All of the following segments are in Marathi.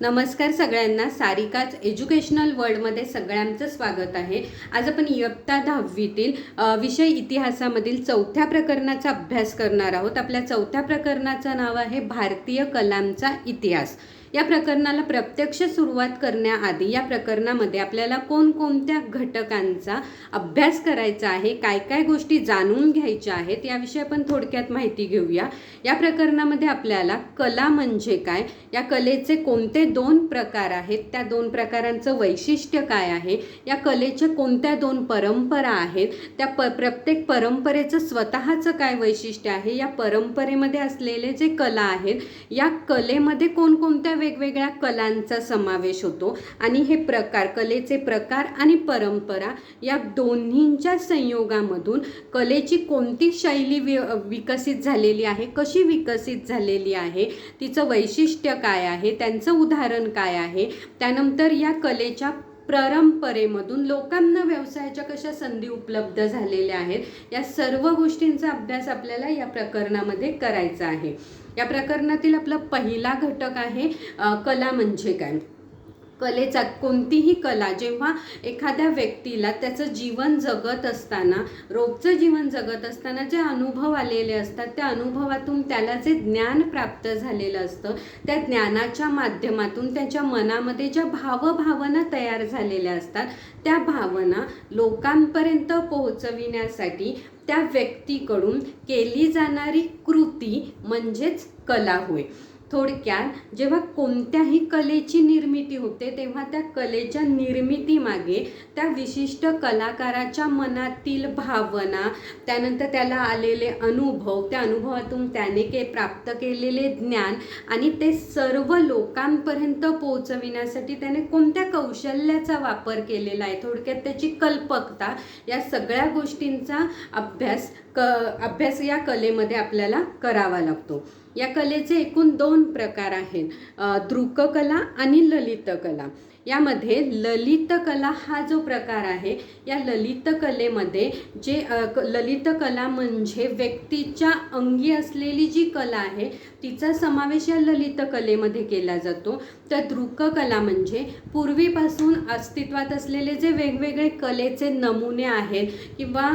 नमस्कार सगळ्यांना सारिकाच एज्युकेशनल वर्ल्डमध्ये सगळ्यांचं स्वागत आहे. आज आपण इयत्ता दहावीतील विषय इतिहासामधील चौथ्या प्रकरणाचा अभ्यास करणार आहोत. आपल्या चौथ्या प्रकरणाचं नाव आहे भारतीय कलांचा इतिहास. या प्रकरणाला प्रत्यक्ष सुरुवात करण्याआधी या प्रकरणामध्ये आपल्याला कोणकोणत्या घटकांचा अभ्यास करायचा आहे काय काय गोष्टी जाणून घ्यायच्या आहेत याविषयी आपण थोडक्यात माहिती घेऊया. या प्रकरणामध्ये आपल्याला कला म्हणजे काय? या कलेचे कोणते दोन प्रकार आहेत? त्या दोन प्रकारांचं वैशिष्ट्य काय आहे? या कलेच्या कोणत्या दोन परंपरा आहेत? त्या प प्रत्येक परंपरेचं स्वतःचं काय वैशिष्ट्य आहे? या परंपरेमध्ये असलेले जे कला आहेत या कलेमध्ये कोणकोणत्या वेगवेगळ्या कलांचा समावेश होतो आणि हे प्रकार कलेचे प्रकार आणि परंपरा या दोन्हींच्या संयोगामधून कलेची कोणती शैली वि विकसित झालेली आहे कशी विकसित झालेली आहे तिचं वैशिष्ट्य काय आहे त्यांचं उदाहरण काय आहे त्यानंतर या कलेच्या परंपरेमधून लोकांना व्यवसायाच्या कशा संधी उपलब्ध झालेल्या आहेत या सर्व गोष्टींचा अभ्यास आपल्याला या प्रकरणामध्ये करायचा आहे. या प्रकरणातील आपला पहिला घटक आहे कला म्हणजे काय? कलेचा कोणतीही कला जेव्हा एखाद्या व्यक्तीला त्याचं जीवन जगत असताना रोजचं जीवन जगत असताना जे अनुभव आलेले असतात त्या अनुभवातून त्याला जे ज्ञान प्राप्त झालेलं असतं त्या ज्ञानाच्या माध्यमातून त्याच्या मनामध्ये ज्या भावभावना तयार झालेल्या असतात त्या भावना लोकांपर्यंत पोहोचविण्यासाठी त्या व्यक्तीकडून केली जाणारी कृती म्हणजेच कला होय. थोडक्यात जेव्हा कोणत्याही कलेची निर्मिती होते तेव्हा त्या कलेच्या निर्मितीमागे त्या विशिष्ट कलाकाराच्या मनातील भावना त्यानंतर त्याला आलेले अनुभव त्या अनुभवातून त्याने के प्राप्त केलेले ज्ञान आणि ते सर्व लोकांपर्यंत पोहोचविण्यासाठी त्याने कोणत्या कौशल्याचा वापर केलेला आहे थोडक्यात त्याची कल्पकता या सगळ्या गोष्टींचा अभ्यास क अभ्यास या कलेमध्ये आपल्याला करावा लागतो. या कलेचे एकूण दोन प्रकार आहेत. दृककला आणि ललितकला. यामध्ये ललित कला हा जो प्रकार आहे या ललित कलेमध्ये जे क- ललित कला म्हणजे व्यक्तीच्या अंगी असलेली जी कला आहे तिचा समावेश या ललित कलेमध्ये केला जातो. तर दृककला म्हणजे पूर्वीपासून अस्तित्वात असलेले जे वेगवेगळे कलेचे नमुने आहेत किंवा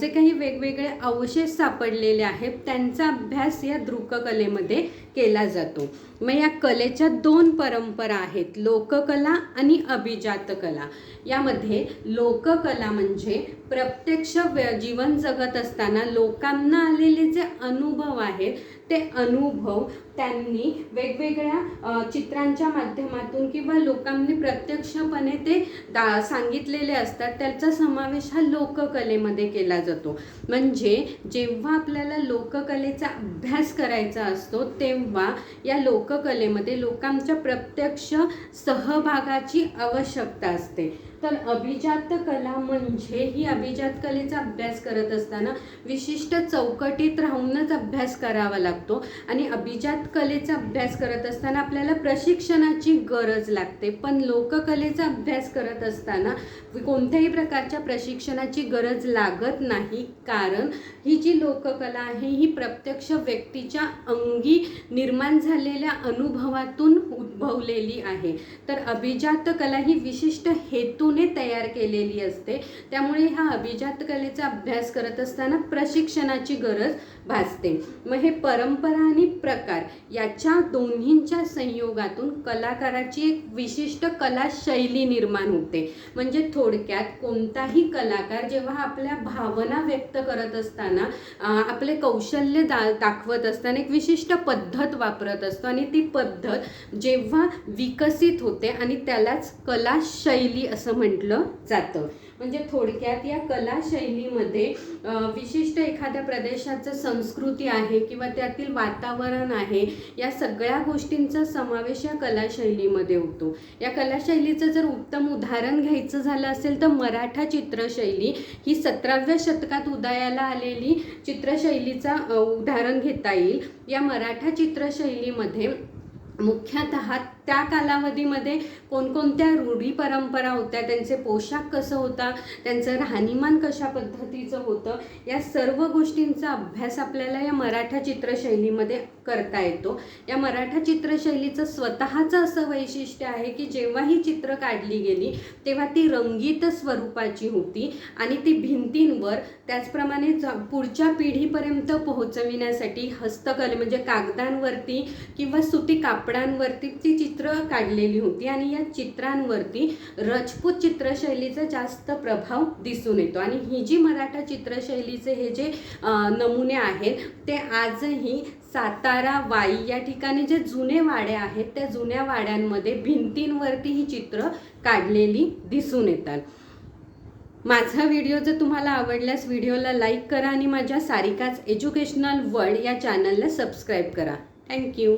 जे काही वेगवेगळे अवशेष सापडलेले आहेत त्यांचा अभ्यास या दृककलेमध्ये केला जातो. मग या कलेच्या दोन परंपरा आहेत लोककला आणि अभिजात कला यामध्ये लोककला म्हणजे प्रत्यक्ष जीवन जगत असताना लोकांना आलेले जे अनुभव आहेत ते अनुभव त्यांनी वेगवेगळ्या चित्रांच्या माध्यमातून किंवा लोकांनी प्रत्यक्षपणे ते दा सांगितलेले असतात. त्याचा समावेश हा लोककलेमध्ये केला जातो. म्हणजे जेव्हा आपल्याला लोककलेचा अभ्यास करायचा असतो तेव्हा या लोककलेमध्ये लोकांच्या प्रत्यक्ष सहभागाची आवश्यकता असते. तर अभिजात कला म्हणजे ही अभिजात कलेचा अभ्यास करत असताना विशिष्ट चौकटीत राहूनच अभ्यास करावा लागतो. आणि अभिजात कलेचा अभ्यास करत असताना आपल्याला प्रशिक्षणाची गरज लागते. पण लोककलेचा अभ्यास करत असताना कोणत्याही प्रकारच्या प्रशिक्षणाची गरज लागत नाही. कारण ही जी लोककला आहे ही प्रत्यक्ष व्यक्तीच्या अंगी निर्माण झालेल्या अनुभवातून उद्भवलेली आहे. तर अभिजात कला ही विशिष्ट हेतू हेतूने तयार केलेली असते. त्यामुळे हा अभिजात कलेचा अभ्यास करत असताना प्रशिक्षणाची गरज भासते. मग हे परंपरा आणि प्रकार याच्या दोन्हींच्या संयोगातून कलाकाराची एक विशिष्ट कला शैली निर्माण होते. म्हणजे थोडक्यात कोणताही कलाकार जेव्हा आपल्या भावना व्यक्त करत असताना आपले कौशल्य दा दाखवत असताना एक विशिष्ट पद्धत वापरत असतो आणि ती पद्धत जेव्हा विकसित होते आणि त्यालाच कला शैली असं म्हटलं जातं. म्हणजे थोडक्यात या कलाशैलीमध्ये विशिष्ट एखाद्या प्रदेशाचं संस्कृती आहे किंवा त्यातील वातावरण आहे या सगळ्या गोष्टींचा समावेश या कलाशैलीमध्ये होतो. या कलाशैलीचं जर उत्तम उदाहरण घ्यायचं झालं असेल तर मराठा चित्रशैली ही सतराव्या शतकात उदयाला आलेली चित्रशैलीचा उदाहरण घेता येईल. या मराठा चित्रशैलीमध्ये मुख्यतः त्या कालावधीमध्ये कोणकोणत्या रूढी परंपरा होत्या त्यांचे पोशाख कसं होता त्यांचं राहणीमान कशा पद्धतीचं होतं या सर्व गोष्टींचा अभ्यास आपल्याला या मराठा चित्रशैलीमध्ये करता येतो. या मराठा चित्रशैलीचं स्वतःचं असं वैशिष्ट्य आहे की जेव्हा ही चित्र काढली गेली तेव्हा ती रंगीत स्वरूपाची होती आणि ती भिंतींवर त्याचप्रमाणे पुढच्या पिढीपर्यंत पोहोचविण्यासाठी हस्तकले म्हणजे कागदांवरती किंवा सुती कापडांवरती ती चित्र चित्र काढलेली होती आणि या चित्रांवरती रजपूत चित्रशैलीचा जास्त प्रभाव दिसून येतो. आणि ही जी मराठा चित्रशैलीचे हे जे नमुने आहेत ते आजही सातारा वाई या ठिकाणी जे जुने वाडे आहेत त्या जुन्या वाड्यांमध्ये भिंतींवरती ही चित्र काढलेली दिसून येतात. माझा व्हिडिओ जर तुम्हाला आवडल्यास व्हिडिओला लाईक करा आणि माझ्या सारिकाच एज्युकेशनल वर्ल्ड या चॅनलला सबस्क्राईब करा. थँक्यू.